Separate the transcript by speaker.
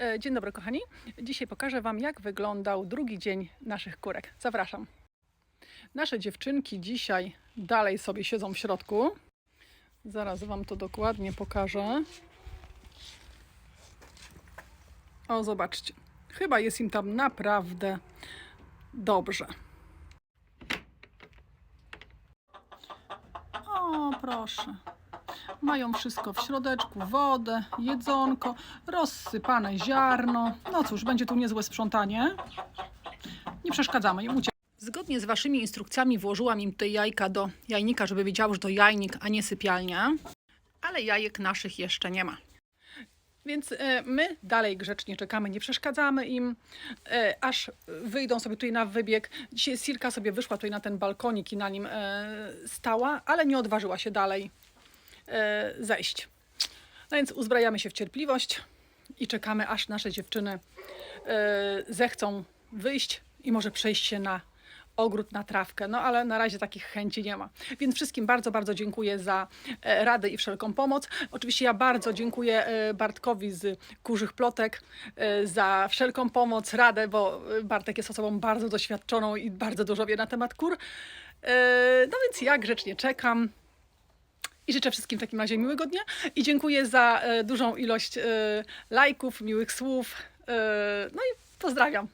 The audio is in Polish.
Speaker 1: E, Dzień dobry, kochani. Dzisiaj pokażę Wam, jak wyglądał drugi dzień naszych kurek. Zapraszam. Nasze dziewczynki dzisiaj dalej sobie siedzą w środku. Zaraz Wam to dokładnie pokażę. O, zobaczcie. Chyba jest im tam naprawdę dobrze. O, proszę. Mają wszystko w środeczku, wodę, jedzonko, rozsypane ziarno. No cóż, będzie tu niezłe sprzątanie. Nie przeszkadzamy im, ucie- Zgodnie z Waszymi instrukcjami włożyłam im tutaj jajka do jajnika, żeby wiedziały, że to jajnik, a nie sypialnia. Ale jajek naszych jeszcze nie ma. Więc e, my dalej grzecznie czekamy, nie przeszkadzamy im, e, aż wyjdą sobie tutaj na wybieg. Dzisiaj Sirka sobie wyszła tutaj na ten balkonik i na nim e, stała, ale nie odważyła się dalej zejść. No więc uzbrajamy się w cierpliwość i czekamy, aż nasze dziewczyny e, zechcą wyjść i może przejść się na ogród, na trawkę. No ale na razie takich chęci nie ma. Więc wszystkim bardzo, bardzo dziękuję za e, radę i wszelką pomoc. Oczywiście ja bardzo dziękuję e, Bartkowi z Kurzych Plotek e, za wszelką pomoc, radę, bo e, Bartek jest osobą bardzo doświadczoną i bardzo dużo wie na temat kur. E, No więc ja grzecznie czekam. I życzę wszystkim w takim razie miłego dnia i dziękuję za e, dużą ilość e, lajków, miłych słów. E, no i pozdrawiam.